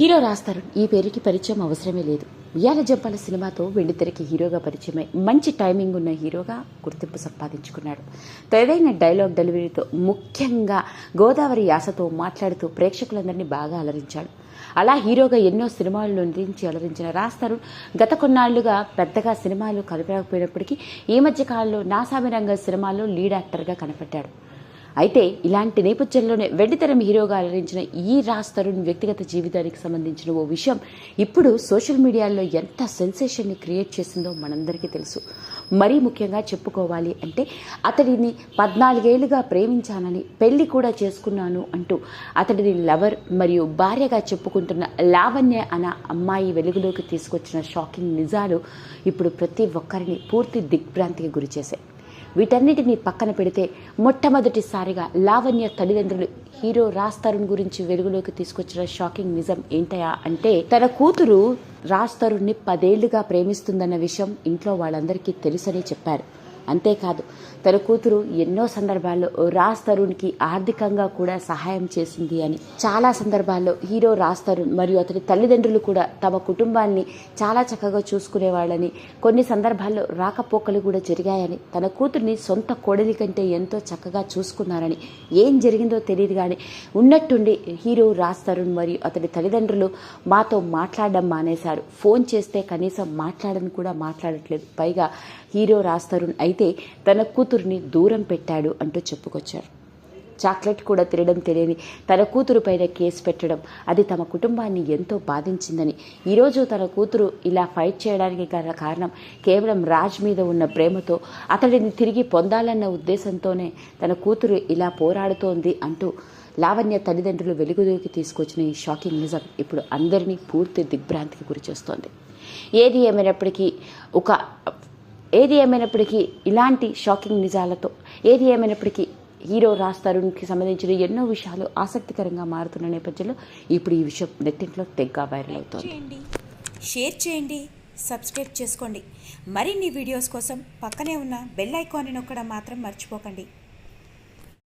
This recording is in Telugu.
హీరో రాస్తారు. ఈ పేరుకి పరిచయం అవసరమే లేదు. ఉయ్యాల జంపాల సినిమాతో వెండితెరకి హీరోగా పరిచయమై మంచి టైమింగ్ ఉన్న హీరోగా గుర్తింపు సంపాదించుకున్నాడు. తేదైన డైలాగ్ డెలివరీతో ముఖ్యంగా గోదావరి యాసతో మాట్లాడుతూ ప్రేక్షకులందరినీ బాగా అలరించాడు. అలా హీరోగా ఎన్నో సినిమాలు నొందించి అలరించిన రాస్తారు గత కొన్నాళ్ళుగా పెద్దగా సినిమాలు కనిపించకపోయినప్పటికీ ఈ మధ్య కాలంలో నాసామిరంగ సినిమాల్లో లీడ్ యాక్టర్గా కనపడ్డాడు. అయితే ఇలాంటి నేపథ్యంలోనే వెండితెరం హీరోగా అలరించిన ఈ రాజ్ తరుణ్ వ్యక్తిగత జీవితానికి సంబంధించిన ఓ విషయం ఇప్పుడు సోషల్ మీడియాలో ఎంత సెన్సేషన్ని క్రియేట్ చేసిందో మనందరికీ తెలుసు. మరీ ముఖ్యంగా చెప్పుకోవాలి అంటే అతడిని పద్నాలుగేళ్ళుగా ప్రేమించానని పెళ్ళి కూడా చేసుకున్నాను అంటూ అతడిని లవర్ మరియు భార్యగా చెప్పుకుంటున్న లావణ్య అన్న అమ్మాయి వెలుగులోకి తీసుకొచ్చిన షాకింగ్ నిజాలు ఇప్పుడు ప్రతి ఒక్కరిని పూర్తి దిగ్భ్రాంతికి గురిచేశాయి. వీటన్నిటిని పక్కన పెడితే మొట్టమొదటిసారిగా లావణ్య తల్లిదండ్రులు హీరో రాజ్ తరుణ్ గురించి వెలుగులోకి తీసుకొచ్చిన షాకింగ్ నిజం ఏంటయా అంటే తన కూతురు రాజ్ తరుణ్ని పదేళ్ళుగా ప్రేమిస్తుందన్న విషయం ఇంట్లో వాళ్ళందరికీ తెలుసని చెప్పారు. అంతేకాదు తన కూతురు ఎన్నో సందర్భాల్లో రాజ్ తరుణ్కి ఆర్థికంగా కూడా సహాయం చేసింది అని. చాలా సందర్భాల్లో హీరో రాజ్ తరుణ్ మరియు అతని తల్లిదండ్రులు కూడా తమ కుటుంబాన్ని చాలా చక్కగా చూసుకునేవాళ్ళని కొన్ని సందర్భాల్లో రాకపోకలు కూడా జరిగాయని తన కూతుర్ని సొంత కోడలి కంటే ఎంతో చక్కగా చూసుకున్నారని. ఏం జరిగిందో తెలియదు కానీ ఉన్నట్టుండి హీరో రాజ్ తరుణ్ మరియు అతని తల్లిదండ్రులు మాతో మాట్లాడడం మానేశారు. ఫోన్ చేస్తే కనీసం మాట్లాడని కూడా మాట్లాడట్లేదు. పైగా హీరో రాజ్ తరుణ్ అయితే తన కూతుర్ని దూరం పెట్టాడు అంటూ చెప్పుకొచ్చారు. చాక్లెట్ కూడా తినడం తెలియని తన కూతురు పైన కేసు పెట్టడం అది తమ కుటుంబాన్ని ఎంతో బాధించిందని. ఈరోజు తన కూతురు ఇలా ఫైట్ చేయడానికి గల కారణం కేవలం రాజ్ మీద ఉన్న ప్రేమతో అతడిని తిరిగి పొందాలన్న ఉద్దేశంతోనే తన కూతురు ఇలా పోరాడుతోంది అంటూ లావణ్య తల్లిదండ్రులు వెలుగులోకి తీసుకొచ్చిన ఈ షాకింగ్ నిజం ఇప్పుడు అందరినీ పూర్తి దిగ్భ్రాంతికి గురిచేస్తోంది. ఏది ఏమైనప్పటికీ ఒక ఏది ఏమైనప్పటికీ ఇలాంటి షాకింగ్ నిజాలతో ఏది ఏమైనప్పటికీ హీరో రాజ్ తరుణ్కి సంబంధించిన ఎన్నో విషయాలు ఆసక్తికరంగా మారుతున్న నేపథ్యంలో ఇప్పుడు ఈ విషయం నెట్టింట్లో తెగ్గా వైరల్ అవుతోంది. షేర్ చేయండి సబ్స్క్రైబ్ చేసుకోండి. మరిన్ని వీడియోస్ కోసం పక్కనే ఉన్న బెల్ ఐకాన్ని నొక్కడం మాత్రం మర్చిపోకండి.